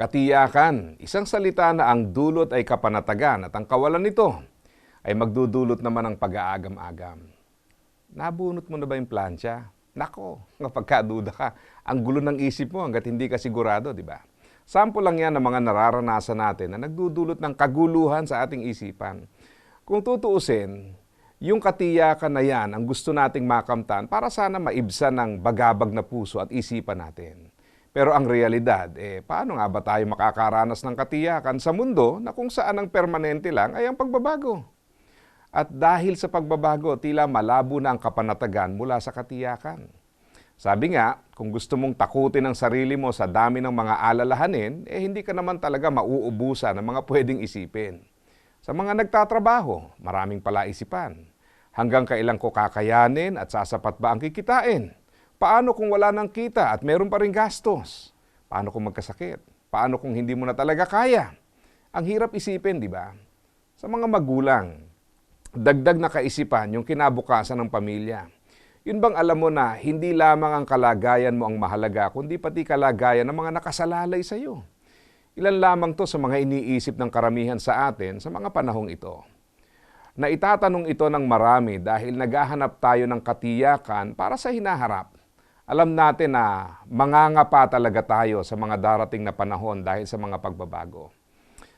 Katiyakan, isang salita na ang dulot ay kapanatagan at ang kawalan nito ay magdudulot naman ng pag-aagam-agam. Nabunot mo na ba yung plancha? Nako, nga pagkaduda ka, ang gulo ng isip mo hanggat hindi ka sigurado, di ba? Sample lang yan ng mga nararanasan natin na nagdudulot ng kaguluhan sa ating isipan. Kung tutuusin, yung katiyakan na yan ang gusto nating makamtan para sana maibsan ng bagabag na puso at isipan natin. Pero ang realidad, eh, paano nga ba tayo makakaranas ng katiyakan sa mundo na kung saan ang permanente lang ay ang pagbabago? At dahil sa pagbabago, tila malabo na ang kapanatagan mula sa katiyakan. Sabi nga, kung gusto mong takutin ang sarili mo sa dami ng mga alalahanin, eh hindi ka naman talaga mauubusan ng mga pwedeng isipin. Sa mga nagtatrabaho, maraming palaisipan. Hanggang kailan ko kakayanin at sasapat ba ang kikitain? Paano kung wala nang kita at meron pa rin gastos? Paano kung magkasakit? Paano kung hindi mo na talaga kaya? Ang hirap isipin, di ba? Sa mga magulang, dagdag na kaisipan yung kinabukasan ng pamilya. Yun bang alam mo na hindi lamang ang kalagayan mo ang mahalaga, kundi pati kalagayan ng mga nakasalalay sa iyo? Ilan lamang to sa mga iniisip ng karamihan sa atin sa mga panahong ito. Na itatanong ito ng marami dahil naghahanap tayo ng katiyakan para sa hinaharap. Alam natin na mangangapa talaga tayo sa mga darating na panahon dahil sa mga pagbabago.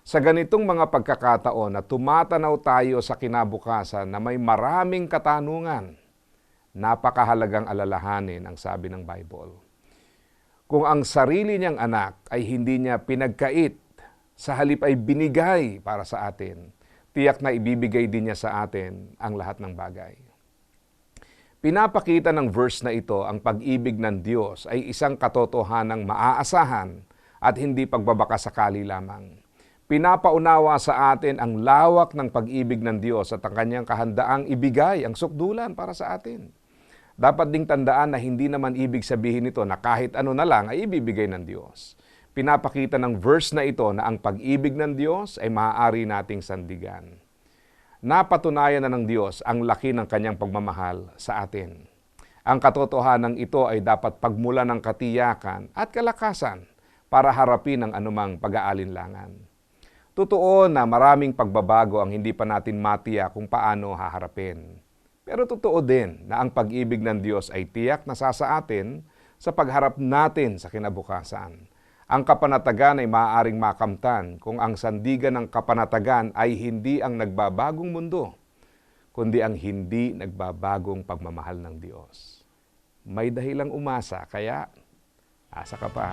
Sa ganitong mga pagkakataon na tumatanaw tayo sa kinabukasan na may maraming katanungan, napakahalagang alalahanin ang sabi ng Bible. Kung ang sarili niyang anak ay hindi niya pinagkait, sa halip ay binigay para sa atin, tiyak na ibibigay din niya sa atin ang lahat ng bagay. Pinapakita ng verse na ito ang pag-ibig ng Diyos ay isang katotohanang maaasahan at hindi pagbabaka sakali lamang. Pinapaunawa sa atin ang lawak ng pag-ibig ng Diyos at ang kanyang kahandaang ibigay ang sukdulan para sa atin. Dapat ding tandaan na hindi naman ibig sabihin nito na kahit ano na lang ay ibibigay ng Diyos. Pinapakita ng verse na ito na ang pag-ibig ng Diyos ay maaari nating sandigan napatunayan na ng Diyos ang laki ng kanyang pagmamahal sa atin. Ang katotohanan ito ay dapat pagmula ng katiyakan at kalakasan para harapin ang anumang pag-aalinlangan. Totoo na maraming pagbabago ang hindi pa natin matiya kung paano haharapin. Pero totoo din na ang pag-ibig ng Diyos ay tiyak na sa atin sa pagharap natin sa kinabukasan. Ang kapanatagan ay maaaring makamtan kung ang sandigan ng kapanatagan ay hindi ang nagbabagong mundo, kundi ang hindi nagbabagong pagmamahal ng Diyos. May dahilang umasa, kaya asa ka pa.